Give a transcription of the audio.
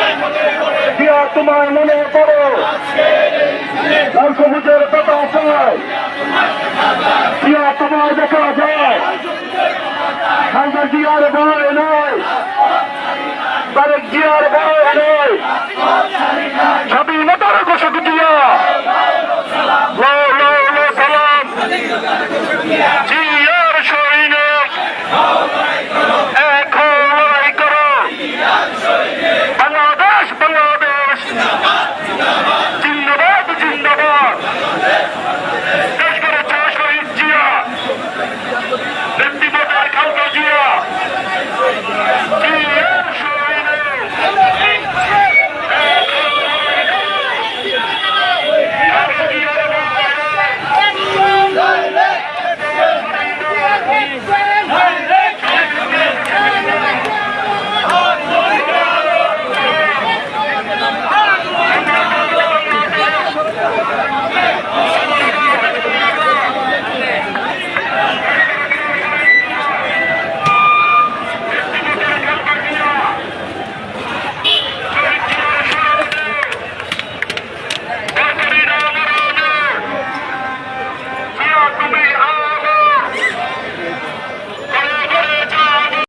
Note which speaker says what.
Speaker 1: আজকের এই দিয়া তোমার মনে পড়ো সবুজের কথা চাই দিয়া তোমার দেখা যায়? খালদা জিয়ার ভয় নয়